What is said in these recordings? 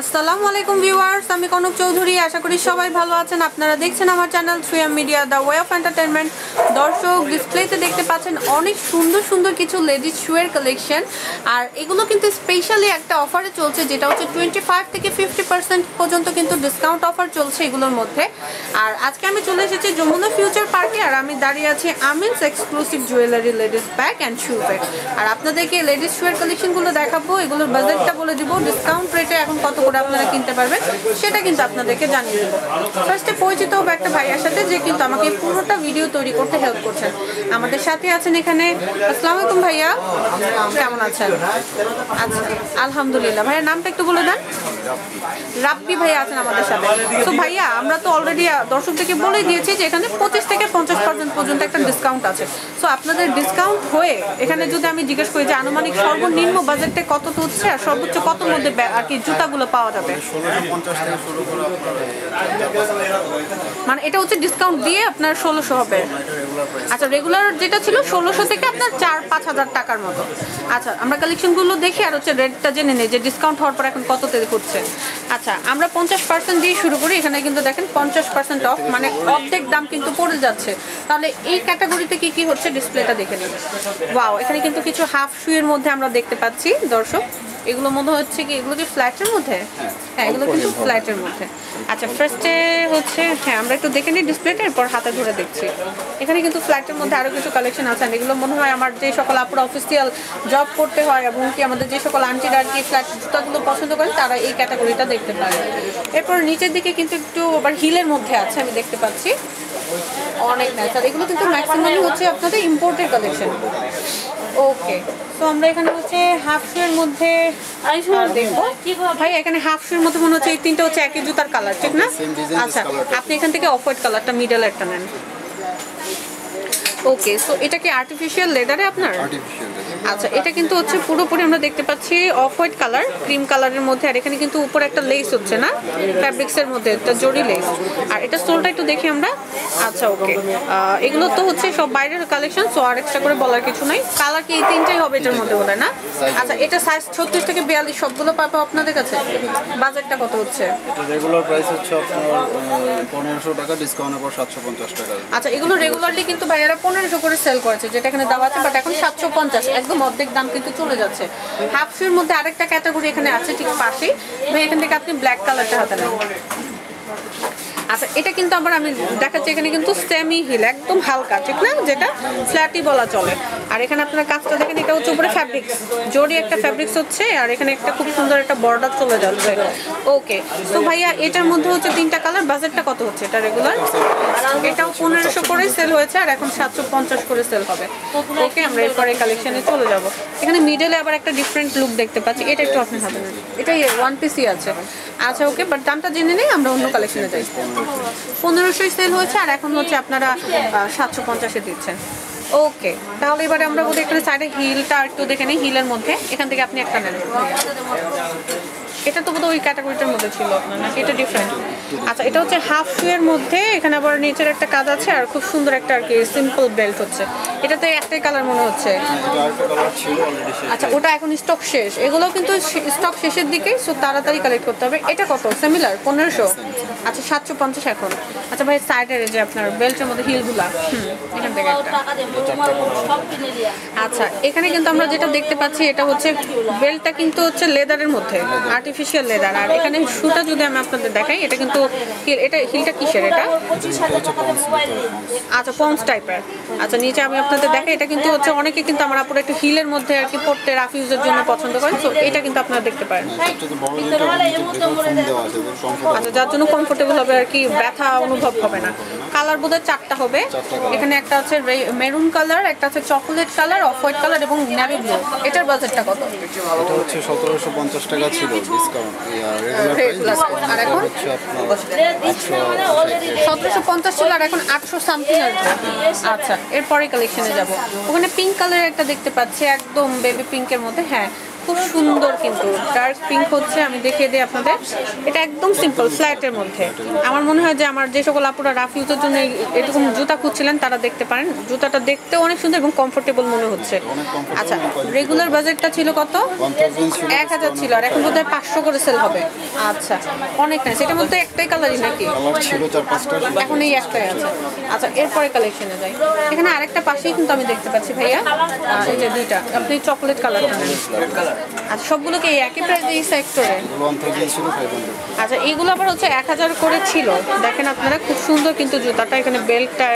আসসালামু আলাইকুম ভিউয়ার্স, আমি কনক চৌধুরী। আশা করি সবাই ভালো আছেন। আপনারা দেখছেন আমার channel M media, the way of entertainment দর্শক, ডিসপ্লেতে দেখতে পাচ্ছেন অনেক সুন্দর সুন্দর কিছু লেডিস শুয়ের কালেকশন। আর এগুলো কিন্তু স্পেশালি একটা অফারে চলছে, যেটা হচ্ছে টোয়েন্টি ফাইভ থেকে ফিফটি পার্সেন্ট পর্যন্ত কিন্তু ডিসকাউন্ট অফার চলছে এগুলোর মধ্যে। আর আজকে আমি চলে এসেছি যমুনা ফিউচার পার্কে আর আমি দাঁড়িয়ে আছি Amins exclusive jewellery ladies bag and শুজের আর আপনাদেরকে লেডিস শুয়ের কালেকশনগুলো দেখাবো, এগুলোর বাজেটটা বলে দিব। ডিসকাউন্ট রেটে এখন কত করে আপনারা কিনতে পারবেন, সেটা কিন্তু আপনাদেরকে জানিয়ে দেবো। ফার্স্টে পরিচিত হব একটা ভাইয়ার সাথে, যে কিন্তু আমাকে পুরোটা ভিডিও তৈরি করতে হেল্প করছেন। আমাদের সাথে আছেন এখানে। আসসালামু আলাইকুম ভাইয়া। কেমন আছেন? আচ্ছা আলহামদুলিল্লাহ। ভাইয়ার নামটা একটু বলে দেন। রাব্বি ভাইয়া আছেন আমাদের সাথে। তো ভাইয়া, আমরা তো অলরেডি দর্শকদেরকে বলে দিয়েছি যে এখানে পঁচিশ থেকে পঞ্চাশ পার্সেন্ট পর্যন্ত একটা ডিসকাউন্ট আছে। সো আপনাদের ডিসকাউন্ট হয়ে, এখানে যদি আমি জিজ্ঞেস করি যে আনুমানিক সর্বনিম্ন বাজেটে কত হচ্ছে আর সর্বোচ্চ কত মধ্যে আর কি জুতাগুলো পাওয়া যাবে। মানে এটা হচ্ছে ডিসকাউন্ট দিয়ে আপনার ষোলোশো হবে। আচ্ছা রেগুলার যেটা ছিল ষোলোশো থেকে আপনার চার পাঁচ হাজার টাকার মতো। আচ্ছা আমরা কালেকশনগুলো দেখি আর হচ্ছে রেটটা জেনে নেই যে ডিসকাউন্ট হওয়ার পর এখন কততে হচ্ছে আচ্ছা আমরা পঞ্চাশ পার্সেন্ট দিয়ে শুরু করি। এখানে কিন্তু দেখেন পঞ্চাশ পার্সেন্ট অফ মানে অর্ধেক দাম কিন্তু পড়ে যাচ্ছে। তাহলে এই ক্যাটাগরিতে কি কি হচ্ছে? ডিসপ্লেটা দেখে নিন। ওয়াও এখানে কিন্তু কিছু হাফ শুয়ের মধ্যে আমরা দেখতে পাচ্ছি দর্শক। এগুলো মনে হচ্ছে কি এগুলো কি ফ্ল্যাটের মধ্যে? হ্যাঁ এগুলো কিন্তু ফ্ল্যাটের মধ্যে। আচ্ছা ফার্স্টে হচ্ছে হ্যাঁ আমরা একটু দেখে নিই ডিসপ্লেটা এরপর হাতে ধরে দেখছি। এখানে কিন্তু ফ্ল্যাটের মধ্যে আরও কিছু কালেকশন আছে এগুলো মনে হয় আমার যে সকল আপুরা অফিসিয়াল জব করতে হয় এবং কি আমাদের যে সকল আন্টিরা আর কি ফ্ল্যাট জুতাগুলো পছন্দ করেন তারা এই ক্যাটাগরিটা দেখতে পারে। এরপর নিচের দিকে কিন্তু একটু আবার হিলের মধ্যে আছে আমি দেখতে পাচ্ছি। অনেক আর এগুলো কিন্তু ম্যাক্সিমামই হচ্ছে আপনাদের ইম্পোর্টেড কালেকশন ওকে তো আমরা এখানে হচ্ছে হাফ শুয়ের মধ্যে আর দেখব। ভাই এখানে হাফ শুয়ের মধ্যে মনে হচ্ছে এই তিনটা হচ্ছে একই জুতার কালার ঠিক না? আচ্ছা আপনি এখান থেকে অফ হোয়াইট কালারটা মিডল একটা নেন। ওকে সো এটা কি আর্টিফিশিয়াল লেদারে আপনার? আর্টিফিশিয়াল আচ্ছা এটা কিন্তু হচ্ছে পুরোপুরি আমরা দেখতে পাচ্ছি অফ হোয়াইট কালার ক্রিম কালারের মধ্যে আর এখানে কিন্তু উপরে একটা লেস হচ্ছে না? ফ্যাব্রিক্সের মধ্যে একটা জরি লেস আর এটা সোলটা একটু দেখি আমরা। আচ্ছা ওকে এগুলো তো হচ্ছে সব বাইরের কালেকশন সো আর এক্সট্রা করে বলার কিছু নাই। কালার কি এই তিনটাই হবে এটার মধ্যে বলে না? আচ্ছা এটা সাইজ ছত্রিশ থেকে বিয়াল্লিশ সবগুলো পাবো আপনাদের কাছে? বাজেটটা কত হচ্ছে? এটা রেগুলার প্রাইস হচ্ছে পনেরোশো টাকা ডিসকাউন্টের পর সাতশো পঞ্চাশ টাকা। আচ্ছা এগুলো রেগুলারলি কিন্তু ভাইয়ারা পনেরোশো করে সেল করেছে যেটা এখানে দেওয়া আছে বাট এখন সাতশো পঞ্চাশ একদম অর্ধেক দাম কিন্তু চলে যাচ্ছে। হাফ শুর মধ্যে আরেকটা ক্যাটাগরি এখানে আছে ঠিক পাশেই। ভাই, এখান থেকে আপনি ব্ল্যাক কালারটা হাতে নেন। আচ্ছা এটা কিন্তু আবার আমি দেখাচ্ছি, এখানে কিন্তু সেমি হিল একদম হালকা, ঠিক না? যেটা ফ্ল্যাটই বলা চলে। আর এখানে আপনার কাজটা দেখেন, এটা হচ্ছে উপরে ফ্যাব্রিক্স জোরি একটা ফ্যাব্রিক্স হচ্ছে, আর এখানে একটা খুব সুন্দর একটা বর্ডার চলে যাচ্ছে। ওকে তো ভাইয়া, এটার মধ্যে হচ্ছে তিনটা কালার বাজেটটা কত হচ্ছে? এটা রেগুলার এটাও পনেরোশো করে সেল হয়েছে আর এখন সাতশো পঞ্চাশ করে সেল হবে। ওকে, আমরা এরপরে কালেকশনে চলে যাব। এখানে মিডলে আবার একটা ডিফারেন্ট লুক দেখতে পাচ্ছি। এটা একটু আপনার হাতে নেন। এটা ওয়ান পিসই আছে। আচ্ছা ওকে বাট দামটা জেনে নেই, আমরা অন্য কালেকশনে যাই। পনেরোশোই সেল হয়েছে আর এখন হচ্ছে আপনারা সাতশো পঞ্চাশে দিচ্ছেন। ওকে, তাহলে এবারে আমরা বলি এখানে সাইডে হিলটা একটু দেখে নিই হিলের মধ্যে। এখান থেকে আপনি একটা নেন। এটা তো বোধহয় ওই ক্যাটাগরিটার মধ্যে ছিল আপনার নাকি এটা ডিফারেন্ট আচ্ছা এটা হচ্ছে হাফ শুয়ের মধ্যে এখানে আবার নিচের একটা কাজ আছে আর খুব সুন্দর একটা আর কি সিম্পল বেল্ট হচ্ছে। এটাতে একটাই কালার মনে হচ্ছে। আচ্ছা ওটা এখন স্টক শেষ। এগুলো কিন্তু স্টক শেষের দিকে সো তাড়াতাড়ি কালেক্ট করতে হবে। এটা কত? সিমিলার পনেরোশো? আচ্ছা সাতশো পঞ্চাশ এখন। আচ্ছা ভাই সাইডের যে আপনার বেল্টের মধ্যে হিলগুলা হুম এখান থেকে আচ্ছা এখানে কিন্তু আমরা যেটা দেখতে পাচ্ছি এটা হচ্ছে বেল্টটা কিন্তু হচ্ছে লেদারের মধ্যে আর্টিফিশিয়াল লেদার আর এখানে শুটা যদি আমি আপনাদের দেখাই, এটা কিন্তু এটা হিলটা কিসের এটা? আচ্ছা পন্স টাইপের আচ্ছা নিচে আমি আপনাদের দেখাই, এটা কিন্তু হচ্ছে অনেকে কিন্তু আমার আপুর একটু হিলের মধ্যে আর কি পড়তে রাফ ইউজের জন্য পছন্দ করেন, তো এটা কিন্তু আপনারা দেখতে পারেন। আচ্ছা যার জন্য কমফোর্টেবল হবে আর কি, ব্যথা অনুভব হবে না। কালার বোধহয় চারটা হবে। এখানে একটা আছে মেরুন কালার একটা হচ্ছে chocolate colour off white colour এবং নেভি ব্লু এটার বাজেটটা কত? এটা হচ্ছে সতেরোশো পঞ্চাশ টাকা ছিল। ডিসকাউন্ট। আর এখন? সতেরোশো পঞ্চাশ ছিল আর এখন আটশো সামথিং আর আচ্ছা এরপরে কালেকশনে যাব। ওখানে পিঙ্ক কালারের একটা দেখতে পাচ্ছি একদম বেবি পিঙ্কের মধ্যে হ্যাঁ। খুব সুন্দর কিন্তু। ডার্ক পিঙ্ক হচ্ছে আমি দেখিয়ে দিই আপনাদের। এটা একদম সিম্পল ফ্ল্যাটের মধ্যে। আমার মনে হয় যে আমার যে সকল আপুরা রাফ ইউজের জন্য এরকম জুতা খুঁজছিলেন তারা দেখতে পারেন। জুতাটা দেখতেও অনেক সুন্দর এবং কমফোর্টেবল মনে হচ্ছে। আচ্ছা রেগুলার বাজেটটা ছিল কত? এক হাজার ছিল আর এখন বোধহয় পাঁচশো করে সেল হবে। আচ্ছা অনেক নাইস এটার মধ্যে একটাই কালারই নাকি? কালার এখন এই একটাই আছে। আচ্ছা এরপরে কালেকশনে যাই। এখানে আরেকটা পাশেই কিন্তু আমি দেখতে পাচ্ছি ভাইয়া। এই যে দুইটা আপনি চকলেট কালারটা নেন। আচ্ছা সবগুলো কি এই একই প্রাইস এই সেক্টরে আচ্ছা এইগুলো আবার হচ্ছে এক হাজার করে ছিল। দেখেন আপনারা খুব সুন্দর কিন্তু জুতাটা এখানে বেল্টটা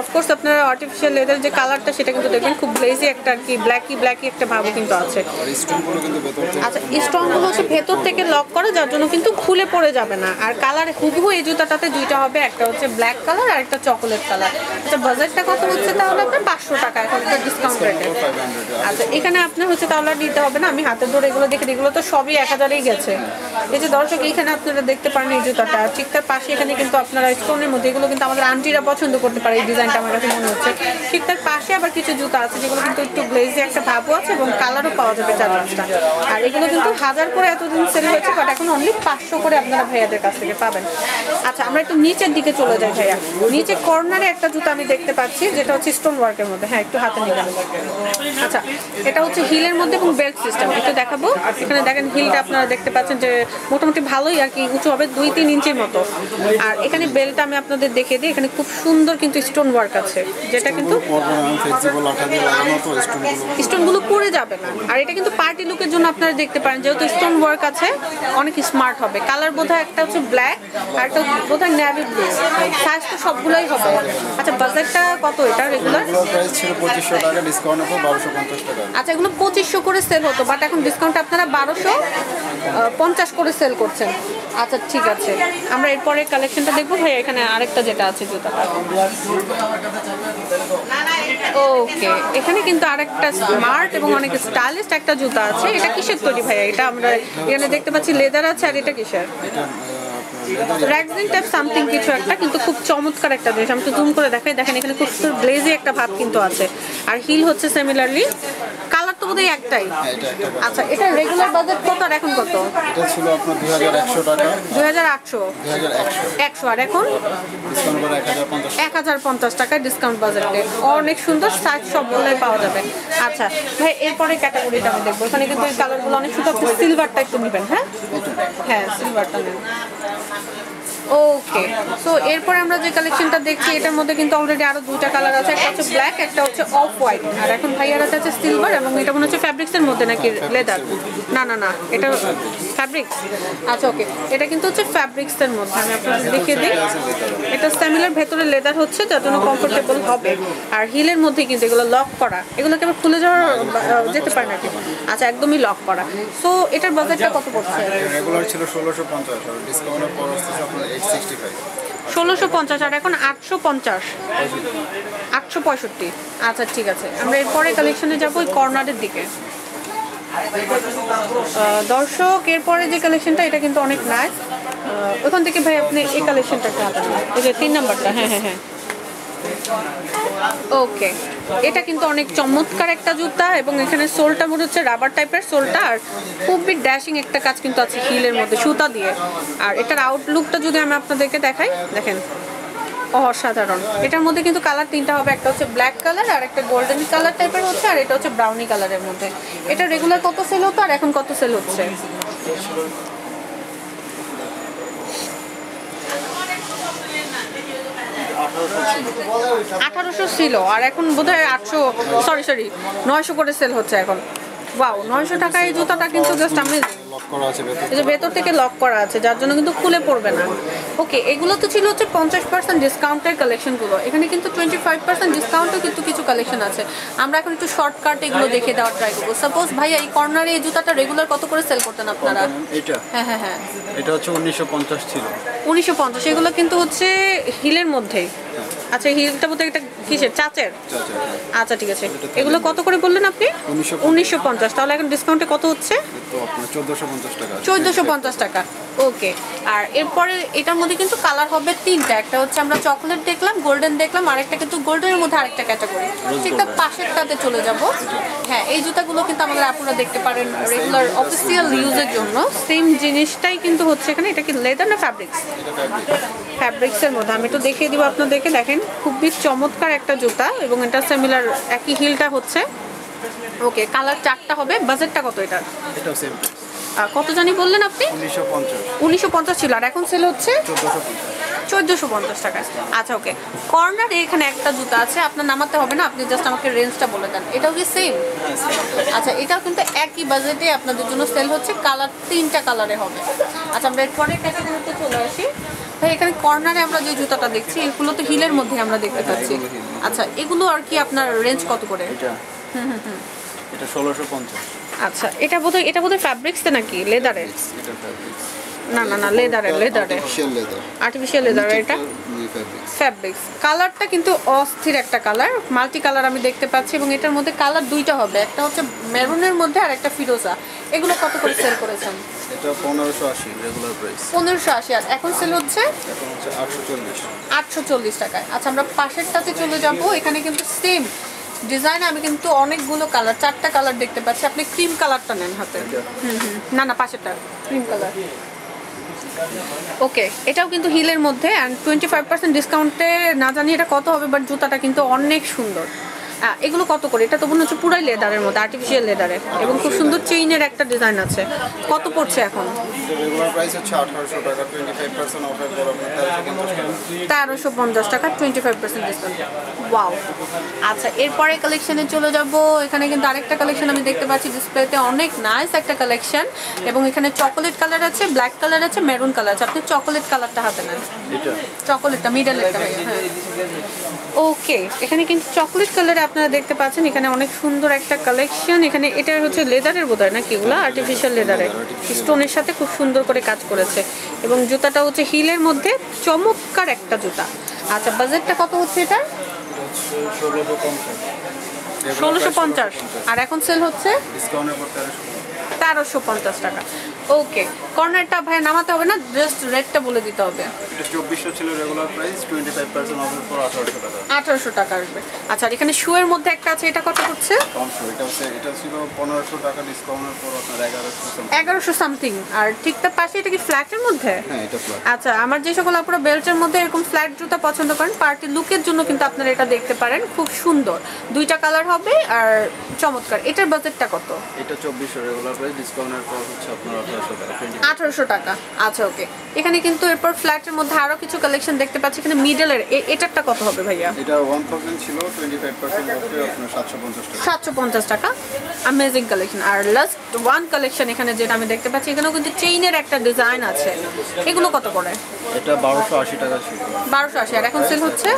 অফকোর্স আপনারা আর্টিফিশিয়াল লেদার যে কালারটা সেটা কিন্তু দেখবেন খুব ব্লেজি একটা আর কি ব্ল্যাকি ব্ল্যাকি একটা ভাবও কিন্তু আছে। আর স্টোনগুলো ভেতর থেকে আচ্ছা স্ট্রংগুলো হচ্ছে ভেতর থেকে লক করা যার জন্য কিন্তু খুলে পড়ে যাবে না। আর কালার হুবহু এই জুতাটাতে দুইটা হবে একটা হচ্ছে ব্ল্যাক কালার আর একটা চকোলেট কালার আচ্ছা বাজেটটা কত হচ্ছে তাহলে আপনার? পাঁচশো টাকা এখন একটা ডিসকাউন্ট রেটে আচ্ছা এখানে আপনার হচ্ছে তাহলে নিতে হবে না? আমি হাতে ধরে এগুলো দেখে এগুলো তো সবই এক হাজারেই গেছে। এই যে দর্শক, এইখানে আপনারা দেখতে পারেন এই জুতাটা। ঠিক তার পাশে এখানে কিন্তু আপনারা স্টোনের মধ্যে এগুলো কিন্তু আমাদের আন্টিরা পছন্দ করতে পারে, এই ডিজাইনটা আমার কাছে মনে হচ্ছে। ঠিক তার পাশে আবার কিছু জুতা আছে যেগুলো কিন্তু একটু গ্লেজি একটা ভাবও আছে এবং কালারও পাওয়া যাবে চার পাঁচটা আর এগুলো কিন্তু হাজার করে এতদিন সেল হয়েছে বাট এখন অনলি পাঁচশো করে আপনারা ভাইয়াদের কাছ থেকে পাবেন। আচ্ছা আমরা একটু নিচের দিকে চলে যাই ভাইয়া। নিচে কর্নারে একটা জুতা আমি দেখতে পাচ্ছি, যেটা হচ্ছে স্টোন ওয়ার্কের মধ্যে। হ্যাঁ একটু হাতে নিলাম আচ্ছা এটা হচ্ছে হিলের মধ্যে এবং বেল্ট সিস্টেম একটু দেখাবো। এখানে দেখেন হিলটা আপনারা দেখতে পাচ্ছেন যে মোটামুটি ভালোই আর কি উঁচু হবে দুই তিন ইঞ্চির মতো। আর এখানে বেল্টটা আমি আপনাদের দেখিয়ে দিই এখানে খুব সুন্দর কিন্তু স্টোন ওয়ার্ক আছে যেটা কিন্তু স্টোনগুলো পড়ে যাবে না। আর এটা কিন্তু পার্টি লুকের জন্য আপনারা দেখতে পারেন যেহেতু স্টোন ওয়ার্ক আছে অনেক স্মার্ট হবে। কালার বোধহয় একটা হচ্ছে ব্ল্যাক আর একটা বোধহয় নেভি ব্লু সাইজ তো সবগুলোই হবে। আচ্ছা বাজেটটা কত এটা রেগুলার আচ্ছা এগুলো পঁচিশশো করে সেল হতো বাট এখন ডিসকাউন্ট আপনারা বারোশো পঞ্চাশ করে সেল করছেন। আচ্ছা ঠিক আছে। আমরা এরপরে কালেকশনটা দেখব। ভাই এখানে আরেকটা যেটা আছে, জুতাটা। ওকে এখানে কিন্তু আরেকটা স্মার্ট এবং অনেক স্টাইলিশ একটা জুতা আছে। এটা কিসের তৈরি, ভাইয়া? এটা আমরা এখানে দেখতে পাচ্ছি লেদার আছে আর এটা কিসের? সামথিং কিছু একটা, কিন্তু খুব চমৎকার একটা জিনিস। আমি করে দেখেন, এখানে খুব একটা ভাব কিন্তু আছে। আর হিল হচ্ছে সিমিলারলি তো বোধহয় একটাই? হ্যাঁ আচ্ছা এটা রেগুলার বাজেট কত আর এখন কত? এটা ছিল আপনার দুই হাজার একশো টাকা। দুই হাজার আটশো? দুই হাজার একশো। একশো আর এখন? ডিসকাউন্ট করে এক হাজার পঞ্চাশ। এক হাজার পঞ্চাশ টাকায় ডিসকাউন্ট বাজেটে অনেক সুন্দর সাইজ সবগুলোই পাওয়া যাবে। আচ্ছা ভাই এরপরে ক্যাটাগরিটা আমি দেখব। এখানে কিন্তু এই কালারগুলো অনেক সুন্দর সিলভারটা একটু নেবেন হ্যাঁ? হ্যাঁ সিলভারটা নেন ওকে সো এরপরে আমরা যে কালেকশনটা দেখছি, এটার মধ্যে কিন্তু অলরেডি আরও দুইটা কালার আছে। একটা হচ্ছে ব্ল্যাক একটা হচ্ছে অফ হোয়াইট আর এখন ভাইয়ার আছে হচ্ছে সিলভার এবং এটা মনে হচ্ছে ফ্যাব্রিক্সের মধ্যে নাকি লেদার না না না, এটা ফ্যাব্রিক্স আচ্ছা ওকে এটা কিন্তু হচ্ছে ফ্যাব্রিক্সের মধ্যে। আমি আপনাদের দেখিয়ে দিই। এটা স্যামিলার ভেতরে লেদার হচ্ছে, যার জন্য কমফোর্টেবল হবে। আর হিলের মধ্যে কিন্তু এগুলো লক করা। এগুলো কেবল খুলে যাওয়ার যেতে পারে নাকি? আচ্ছা একদমই লক করা। সো এটার বাজেটটা কত পড়ছে? রেগুলার ছিল ষোলোশো পঞ্চাশ ডিসকাউন্টের পর আসতেছে ষোলোশো পঞ্চাশ আর এখন আটশো পঞ্চাশ। আটশো পঁয়ষট্টি। আচ্ছা ঠিক আছে। আমরা এরপরে কালেকশনে যাব ওই কর্নারের দিকে। দর্শক, এরপরে যে কালেকশনটা এটা কিন্তু অনেক নাইস ওখান থেকে ভাই আপনি এই কালেকশনটা একটা হাতে। এই তিন নাম্বারটা হ্যাঁ হ্যাঁ হ্যাঁ। ওকে এটা কিন্তু অনেক চমৎকার একটা জুতা এবং এখানে সোলটা মনে হচ্ছে রাবার টাইপের সোলটা আর খুবই ড্যাশিং একটা কাজ কিন্তু আছে হিলের মধ্যে, সুতা দিয়ে। আর এটার আউটলুকটা যদি আমি আপনাদেরকে দেখাই, দেখেন, অসাধারণ। এটার মধ্যে কিন্তু কালার তিনটা হবে, একটা হচ্ছে ব্ল্যাক কালার আর একটা গোল্ডেন কালার টাইপের হচ্ছে, আর এটা হচ্ছে ব্রাউনি কালারের মধ্যে। এটা রেগুলার কত সেল হতো আর এখন কত সেল হচ্ছে? আঠারোশো ছিল। আর এখন বোধহয় আটশো সরি সরি নয়শো করে সেল হচ্ছে এখন। ওয়াও নয়শো টাকা এই জুতাটা কিন্তু জাস্ট আমি লক করা আছে ভেতর এই যে ভেতর থেকে লক করা আছে যার জন্য কিন্তু খুলে পড়বে না। ওকে এগুলো তো ছিল হচ্ছে পঞ্চাশ পার্সেন্ট ডিসকাউন্টের কালেকশনগুলো এখানে কিন্তু টোয়েন্টি ফাইভ পার্সেন্ট ডিসকাউন্টও কিন্তু কিছু কালেকশন আছে। আমরা এখন একটু শর্টকাট এগুলো দেখে দেওয়ার ট্রাই করব। সাপোজ ভাইয়া এই কর্নারে এই জুতাটা রেগুলার কত করে সেল করতেন আপনারা? এটা হ্যাঁ হ্যাঁ হ্যাঁ। এটা হচ্ছে উনিশশো পঞ্চাশ ছিল। উনিশশো পঞ্চাশ এগুলো কিন্তু হচ্ছে হিলের মধ্যেই। আচ্ছা হিলটা বোধহয় একটা কিসের? চাচের? আচ্ছা ঠিক আছে। এগুলো কত করে বললেন আপনি? উনিশশো পঞ্চাশ। তাহলে এখন ডিসকাউন্টে কত হচ্ছে? চোদ্দোশো পঞ্চাশ টাকা ওকে। আর এরপরে এটার মধ্যে কিন্তু কালার হবে তিনটা। একটা হচ্ছে আমরা চকলেট দেখলাম গোল্ডেন দেখলাম আর একটা কিন্তু গোল্ডেনের মধ্যে আরেকটা ক্যাটাগরি ঠিক তার পাশেরটাতে চলে যাব। হ্যাঁ এই জুতাগুলো কিন্তু আমাদের আপনারা দেখতে পারেন রেগুলার অফিসিয়াল ইউজের জন্য। সেম জিনিসটাই কিন্তু হচ্ছে এখানে। এটা কি লেদার না ফ্যাব্রিক্স ফ্যাব্রিক্সের মধ্যে। আমি একটু দেখিয়ে দিব আপনাদেরকে দেখেন। খুবই চমৎকার একটা জুতা এবং এটা সিমিলার একই হিলটা হচ্ছে। ওকে কালার চারটা হবে বাজেটটা কত এটার? এটাও সেম কত জানি বললেন আপনি? উনিশশো পঞ্চাশ। ছিল আর এখন সেল হচ্ছে? চোদ্দোশো পঞ্চাশ। চোদ্দোশো পঞ্চাশ টাকা। আচ্ছা ওকে কর্নারে এখানে একটা জুতা আছে আপনার নামাতে হবে না আপনি জাস্ট আমাকে রেঞ্জটা বলে দেন। এটাও কি সেম আচ্ছা এটাও কিন্তু একই বাজেটে আপনাদের জন্য সেল হচ্ছে কালার তিনটা কালারে হবে। আচ্ছা আমরা এরপরে ক্যাটাগরিতে চলে আসি। ভাই এখানে কর্নারে আমরা যে জুতাটা দেখছি এগুলো তো হিলের মধ্যে আমরা দেখতে পাচ্ছি। আচ্ছা এগুলো আর কি আপনার রেঞ্জ কত করে? এটা। এটা ষোলোশো পঞ্চাশ। আচ্ছা এটা বোধহয় এটা বোধহয় ফ্যাব্রিক্সে নাকি? লেদারের এটা ফ্যাব্রিক্স না না না লেদারের লেদারে আর্টিফিশিয়াল লেদার এটা? ফ্যাব্রিক্স কালারটা কিন্তু অস্থির একটা কালার মাল্টি কালার আমি দেখতে পাচ্ছি এবং এটার মধ্যে কালার দুইটা হবে। একটা হচ্ছে মেরুনের মধ্যে আর একটা ফিরোজা। এগুলো কত করে সেল করেছেন? এটা রেগুলার প্রাইস আর এখন সেল হচ্ছে? এখন টাকায়। আচ্ছা আমরা পাশেরটাতে চলে যাব। এখানে কিন্তু সেম ডিজাইনে আমি কিন্তু অনেকগুলো কালার চারটা কালার দেখতে পাচ্ছি। আপনি ক্রিম কালারটা নেন হাতে। হুম হুম। না না পাশেরটা ক্রিম কালার ওকে এটাও কিন্তু হিলের মধ্যে অ্যান্ড টোয়েন্টি ফাইভ পার্সেন্ট ডিসকাউন্টে না জানি এটা কত হবে বাট জুতাটা কিন্তু অনেক সুন্দর। এগুলো কত করে? এটা তো মনে হচ্ছে পুরাই লেদারের মধ্যে আর্টিফিশিয়াল লেদারের। এবং খুব সুন্দর চেইনের একটা ডিজাইন আছে। কত পড়ছে এখন? তেরোশো পঞ্চাশ টাকা। Twenty five percent discount wow আচ্ছা এরপরে কালেকশনে চলে যাব। এখানে কিন্তু আরেকটা কালেকশন আমি দেখতে পাচ্ছি ডিসপ্লেতে অনেক নাইস একটা কালেকশন এবং এখানে চকোলেট কালার আছে ব্ল্যাক কালার আছে মেরুন কালার আছে। আপনি চকোলেট কালারটা হাতে নেন। এটা। চকোলেটটা মিডলেরটা হ্যাঁ ওকে এখানে কিন্তু চকলেট কালারে আপনারা দেখতে পাচ্ছেন এখানে অনেক সুন্দর একটা কালেকশন এখানে এটা হচ্ছে লেদারের বোধ হয় নাকি এগুলো আর্টিফিশিয়াল লেদারের স্টোনের সাথে খুব সুন্দর করে কাজ করেছে। এবং জুতাটা হচ্ছে হিলের মধ্যে চমৎকার একটা জুতা। আচ্ছা বাজেটটা কত হচ্ছে এটা ষোলোশো পঞ্চাশ। আর এখন সেল হচ্ছে? তেরোশো পঞ্চাশ টাকা। ওকে কর্নারটা ভাই নামাতে হবে না জাস্ট রেটটা বলে দিতে হবে। আঠারোশো টাকা। আসবে। আচ্ছা এখানে শুয়ের মধ্যে একটা আছে এটা কত হচ্ছে? এগারোশো সামথিং আর ঠিক তার পাশে এটা কি ফ্ল্যাটের মধ্যে? হ্যাঁ আচ্ছা আমার যে সকল আপনারা বেল্টের মধ্যে এরকম ফ্ল্যাট জুতা পছন্দ করেন পার্টি লুকের জন্য কিন্তু আপনারা এটা দেখতে পারেন খুব সুন্দর। দুইটা কালার হবে আর চমৎকার। এটার বাজেটটা কত? এটা চব্বিশশো রেগুলার প্রাইস ডিসকাউন্টের পর হচ্ছে আপনার আঠারোশো টাকা টোয়েন্টি আঠারোশো টাকা। আচ্ছা ওকে এখানে কিন্তু এরপর ফ্ল্যাটের মধ্যে আরও কিছু কালেকশন দেখতে পাচ্ছি। এখানে মিডলের এটারটা কত হবে ভাইয়া? এটা ওয়ান থাউজেন্ড ছিল টোয়েন্টি ফাইভ পার্সেন্ট অফে আপনার সাতশো পঞ্চাশ টাকা। সাতশো পঞ্চাশ টাকা। অ্যামেজিং কালেকশন আর লাস্ট ওয়ান কালেকশন এখানে যেটা আমি দেখতে পাচ্ছি এখানেও কিন্তু চেইনের একটা ডিজাইন আছে। এগুলো কত করে? এটা বারোশো আশি টাকা ছিল। বারোশো আশি। আর এখন সেল হচ্ছে?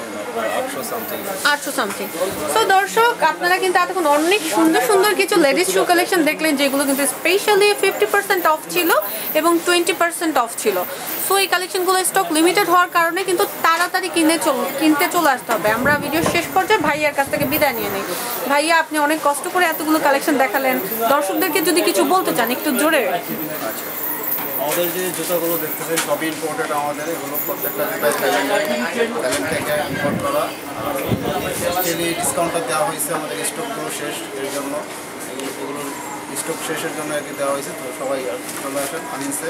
আটশো সামথিং তো দর্শক, আপনারা কিন্তু এতক্ষণ অনেক সুন্দর সুন্দর কিছু লেডিস শু কালেকশন দেখলেন, যেগুলো কিন্তু স্পেশালি ফিফটি পার্সেন্ট অফ ছিল এবং টোয়েন্টি পার্সেন্ট অফ ছিল। সো এই কালেকশনগুলো স্টক লিমিটেড হওয়ার কারণে কিন্তু তাড়াতাড়ি কিনে চল, কিনতে চলে আসতে হবে। আমরা ভিডিও শেষ পর্যায়ে ভাইয়ার কাছ থেকে বিদায় নিয়ে নিই। ভাইয়া, আপনি অনেক কষ্ট করে এতগুলো কালেকশন দেখালেন। দর্শকদেরকে যদি কিছু বলতে চান, একটু জোরে। আমাদের যে জুতাগুলো দেখতেছেন সবই ইম্পোর্টেড আমাদের, এগুলো প্রত্যেকটা থেকে। করা। ডিসকাউন্টটা দেওয়া হয়েছে আমাদের স্টকগুলো শেষ, এর জন্য। এগুলোর স্টক শেষের জন্য আর কি দেওয়া হয়েছে, তো সবাই চলে আসেন আনিনসে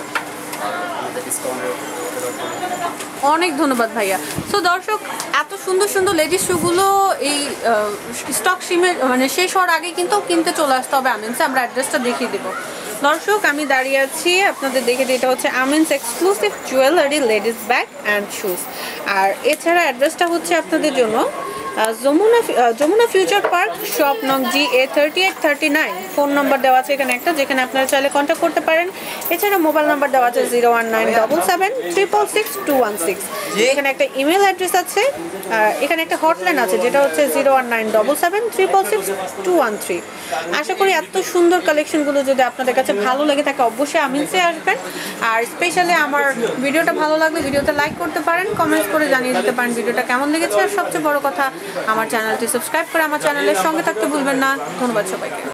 অনেক ধন্যবাদ ভাইয়া। সো দর্শক, এত সুন্দর সুন্দর লেডিস শুগুলো এই স্টক সিমের মানে শেষ হওয়ার আগে কিন্তু কিনতে চলে আসতে হবে আমিনসে আমরা অ্যাড্রেসটা দেখিয়ে দেবো। দর্শক, আমি দাঁড়িয়ে আছি আপনাদের দেখে এটা হচ্ছে Amins exclusive jewellery ladies bag and shoes আর এছাড়া অ্যাড্রেসটা হচ্ছে আপনাদের জন্য Jamuna Jamuna future park shop নং G A thirty eight thirty nine phone number দেওয়া আছে এখানে একটা যেখানে আপনারা চাইলে কন্ট্যাক্ট করতে পারেন। এছাড়া মোবাইল নাম্বার দেওয়া আছে zero one nine double seven triple six two one six এখানে একটা ইমেল অ্যাড্রেস আছে এখানে একটা হটলাইন আছে যেটা হচ্ছে zero one nine double seven triple six two one three আশা করি এত সুন্দর কালেকশনগুলো যদি আপনাদের কাছে ভালো লেগে থাকে অবশ্যই আমিনসে আসবেন। আর স্পেশালি আমার ভিডিওটা ভালো লাগলে ভিডিওতে লাইক করতে পারেন কমেন্টস করে জানিয়ে দিতে পারেন ভিডিওটা কেমন লেগেছে। আর সবচেয়ে বড় কথা আমার চ্যানেলটি সাবস্ক্রাইব করে আমার চ্যানেলের সঙ্গে থাকতে ভুলবেন না। ধন্যবাদ সবাইকে।